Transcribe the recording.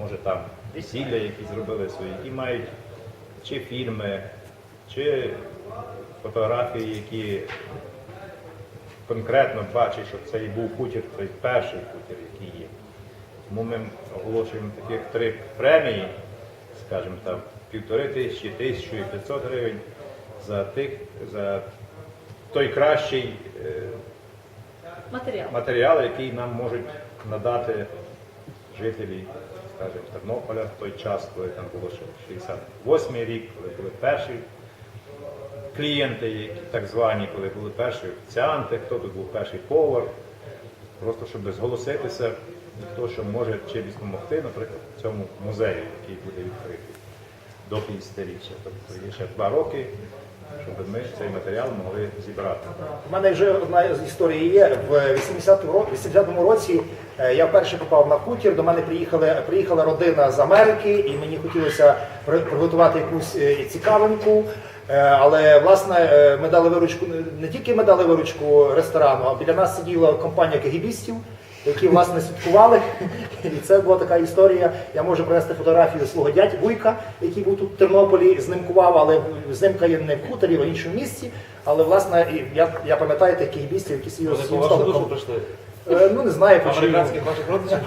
може там весілля, які зробили свої, які мають чи фільми, чи фотографії, які конкретно бачать, що це і був хутір, той перший хутір, який є. Тому ми оголошуємо таких три премії, скажімо там, півтори тисячі, тисячу і 500 гривень за тих, за той кращий е, Матеріал. матеріал, який нам можуть надати жителі, скажімо, Тернополя в той час, коли там було ще 68 рік, коли були перші клієнти, які так звані, коли були перші офіціанти, хто тут був перший повар, просто щоб зголоситися, хто що може чимось допомогти, наприклад, цьому музею, який буде відкритий до 50-річчя. Тобто є ще два роки, щоб ми цей матеріал могли зібрати. У мене вже одна з історій є. В 80-му ро- 80-му році е, я вперше попав на хутір. До мене приїхали, приїхала родина з Америки, і мені хотілося приготувати якусь е, цікавинку. Е, Але власне ми дали виручку не тільки ми дали виручку ресторану, а біля нас сиділа компанія кагібістів, які власне святкували. І це була така історія. Я можу принести фотографію свого дядь Вуйка, який був тут в Тернополі, знимкував, але знимка є не в хуторі, а в іншому місці. Але власне і я, я пам'ятаю таких бістів, які свій. Е, Ну не знаю, почему. Американських ваших родичів.